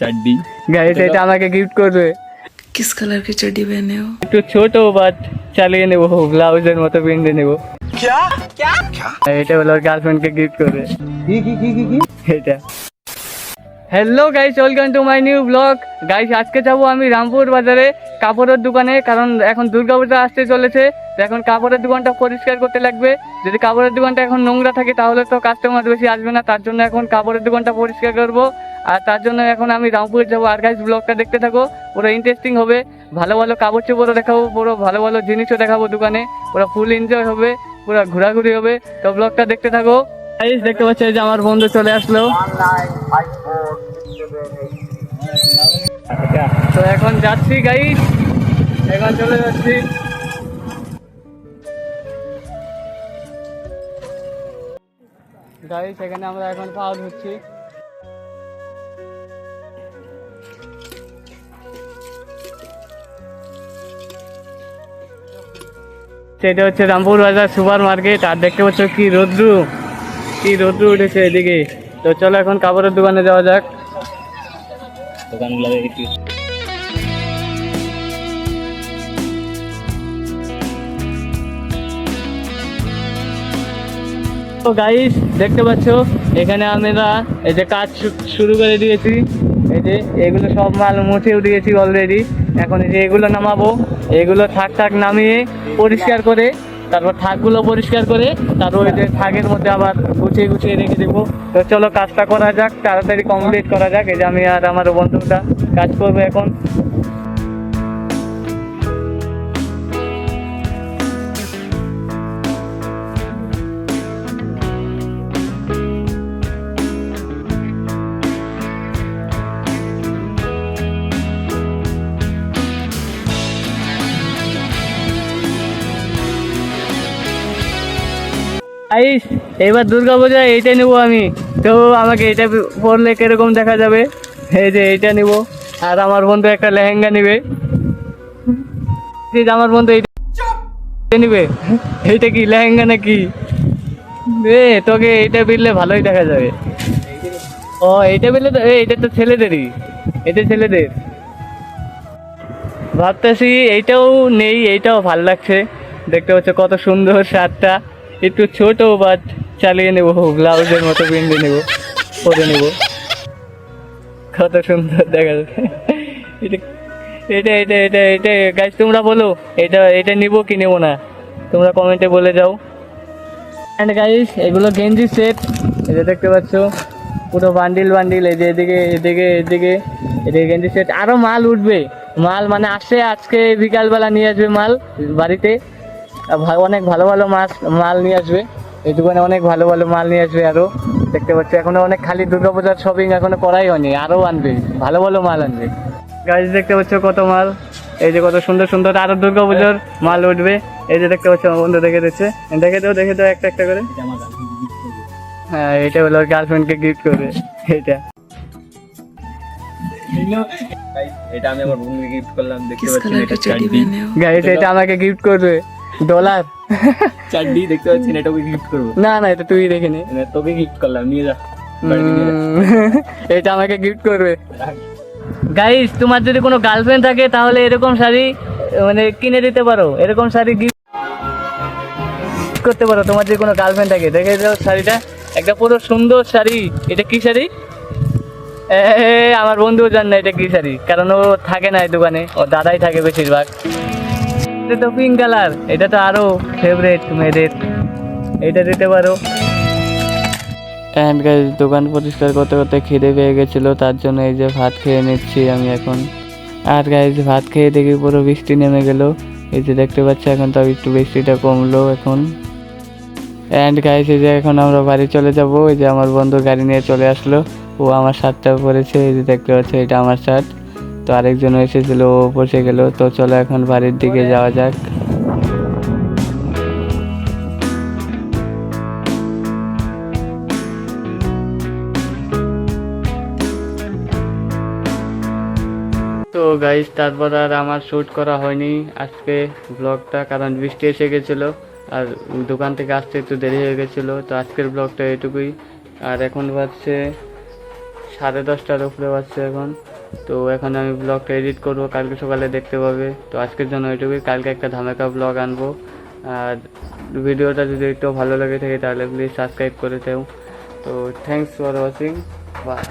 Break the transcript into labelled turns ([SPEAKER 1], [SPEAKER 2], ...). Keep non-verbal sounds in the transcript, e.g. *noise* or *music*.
[SPEAKER 1] चड्डी
[SPEAKER 2] গাইস এটা আমাকে গিফট করবে
[SPEAKER 3] किस कलर की चड्डी पहने हो
[SPEAKER 2] একটু ছোট বাট চালিয়ে নেবো ব্লাউজের মতো পিন্ডে নেবো এটা হলো গার্লফ্রেন্ডকে গিফট করবে এটা Hello guys welcome to my new blog guys আজকে যাব আমি রামপুর বাজারে কাপড়ের দোকানে, কারণ এখন দুর্গাপূজা আসতে চলেছে। তো এখন কাপড়ের দোকানটা পরিষ্কার করতে লাগবে। যদি কাপড়ের দোকানটা এখন নোংরা থাকে, তাহলে তো কাস্টমার বেশি আসবে না। তার জন্য এখন কাপড়ের দোকানটা পরিষ্কার করব। আর তার জন্য এখন আমি রামপুর যাব। আর গাইস ব্লগটা দেখতে থাকো। পুরো ইন্টারেস্টিং হবে। ভালো ভালো কাপড় চোপড়ও দেখাবো। পুরো ভালো ভালো জিনিসও দেখাবো দোকানে। পুরো ফুল এনজয় হবে। পুরো ঘোরাঘুরি হবে। তো ব্লগটা দেখতে থাকো। গাইস দেখতে পাচ্ছি যে আমার বন্ধু চলে আসলো। তো এখন যাচ্ছি গাইস এখন চলে যাচ্ছি। গাইস এখানে আমরা এখন পাওয়া হচ্ছি সেটা হচ্ছে রামপুর বাজার সুপার মার্কেট, আর দেখতে পাচ্ছ কি রোদ্রু। কি রোদ্রু উঠেছে এদিকে। তো চলো এখন কাপড়ের দোকানে যাওয়া যাক।
[SPEAKER 1] দোকানগুলো একটু
[SPEAKER 2] তো গাইস দেখতে পাচ্ছ, এখানে আমরা এই যে কাজ শুরু করে দিয়েছি। এই যে এগুলো সব মাল মুছেও দিয়েছি অলরেডি এখন এই যে এগুলো নামাবো, এগুলো থাক থাক নামিয়ে পরিষ্কার করে তারপর থাকগুলো পরিষ্কার করে তারপর ওই যে থাকের মধ্যে আবার গুছিয়ে গুছিয়ে রেখে দেবো। তো চলো কাজটা করা যাক, তাড়াতাড়ি কমপ্লিট করা যাক। এই যে আমি আর আমার বন্ধুটা কাজ করব এখন। আইস, এবার দুর্গা পূজায় এইটা নেব আমি। তো আমাকে এটা পরলে কীরকম দেখা যাবে? এই যে এইটা নিব। আর আমার বন্ধু একটা লেহেঙ্গা নিবে। আমার বন্ধু এইটা নিবে। এইটা কি লেহেঙ্গা নাকি? এ, তোকে এইটা বিললে ভালোই দেখা যাবে। ও, এইটা বিললে তো এইটা তো ছেলেদেরই। এটা ছেলেদের। ভাবতেছি এইটাও নেই, এইটাও ভালো লাগছে। দেখতে পাচ্ছ কত সুন্দর শার্টটা একটু ছোট বাট চালিয়ে নেব ব্লাউজের মতো পিন্ডে নেব, পরে নেব। কত সুন্দর দেখা যাচ্ছে। এটা এটা এটা এটা গাইজ তোমরা বলো, এটা এটা নিবো কি নেব না? তোমরা কমেন্টে বলে যাও। অ্যান্ড গাইস এগুলো গেঞ্জি সেট এটা দেখতে পাচ্ছ, পুরো বান্ডিল বান্ডিল এই যে এদিকে এদিকে এদিকে এদিকে গেঞ্জি সেট আরও মাল উঠবে। মাল মানে আসে আজকে বিকালবেলা নিয়ে আসবে মাল বাড়িতে। অনেক ভালো ভালো মাছ মাল নিয়ে আসবে। এই দোকানে অনেক ভালো ভালো মাল নিয়ে আসবে আরও দেখতে পাচ্ছি এখনও অনেক খালি দুর্গাপূজার শপিং এখনও করাই হয়নি আরও আনবে ভালো ভালো মাল আনবে। গাছ দেখতে পাচ্ছ কত মাল এই যে কত সুন্দর সুন্দর আরও দুর্গাপূজার মাল উঠবে। এই যে দেখতে পাচ্ছ বন্ধু দেখে দিচ্ছে। দেখে দেও দেখে দেও একটা একটা করে। হ্যাঁ এটা হলো গার্লফ্রেন্ডকে গিফট করবে এটা
[SPEAKER 1] এটা আমি আমার বন্ধুকে গিফট করলাম দেখতে
[SPEAKER 3] পাচ্ছি
[SPEAKER 1] এটা
[SPEAKER 2] আমাকে গিফট করবে। ডলার।
[SPEAKER 1] চাড্ডি দেখতে পাচ্ছেন এটা ওকে গিফট করব।
[SPEAKER 2] না না এটা তুই দেখে নে
[SPEAKER 1] তোকে গিফট করলাম নিয়ে যা *laughs*
[SPEAKER 2] এটা আমাকে গিফট করবে। গাইস তোমার যদি কোনো গার্লফ্রেন্ড থাকে তাহলে এরকম শাড়ি মানে কিনে দিতে পারো। এরকম শাড়ি গিফট করতে পারো তোমার যদি কোনো গার্লফ্রেন্ড থাকে। দেখে দাও শাড়িটা। একটা পুরো সুন্দর শাড়ি। এটা কি শাড়ি? এ, আমার বন্ধুও জান না এটা কি শাড়ি। কারণ ও থাকে না এই দোকানে। ও দাদাই থাকে বেশিরভাগ। এটা তো পিঙ্ক কালার এটা তো আরও ফেভারিট মেয়েদের। এটা দিতে পারো। অ্যান্ড গাইজ দোকান পরিষ্কার করতে করতে খিদে পেয়ে গেছিল, তার জন্য এই যে ভাত খেয়ে নিচ্ছি আমি এখন। আর গাইজ ভাত খেয়ে দেখি পুরো বৃষ্টি নেমে গেল। এই যে দেখতে পাচ্ছি এখন তো একটু বৃষ্টিটা কমলো এখন। অ্যান্ড গাইজ এই যে এখন আমরা বাড়ি চলে যাব। এই যে আমার বন্ধু গাড়ি নিয়ে চলে আসলো। ও আমার শার্টটা পরেছে, এই যে দেখতে পাচ্ছি এটা আমার শার্ট। তো আরেকজন এসেছিল, ও বসে গেল। তো চলো এখন বাড়ির দিকে যাওয়া যাক। তো গাইজ তারপর আর আমার শ্যুট করা হয়নি আজকে ব্লগটা কারণ বৃষ্টি এসে গেছিল আর দোকান থেকে আসতে একটু দেরি হয়ে গেছিল। তো আজকের ব্লগটা এটুকুই। আর এখন বাজছে সাড়ে দশটার উপরে বাজছে এখন। তো এখন আমি ব্লগটা এডিট করব, কালকে সকালে দেখতে পাবে। তো আজকের জন্য এটুকুই কালকে একটা ধামাকা ব্লগ আনব। আর ভিডিওটা যদি একটু ভালো লাগে থাকে, তাহলে প্লিজ সাবস্ক্রাইব করে দেও। তো থ্যাংকস ফর ওয়াচিং বাই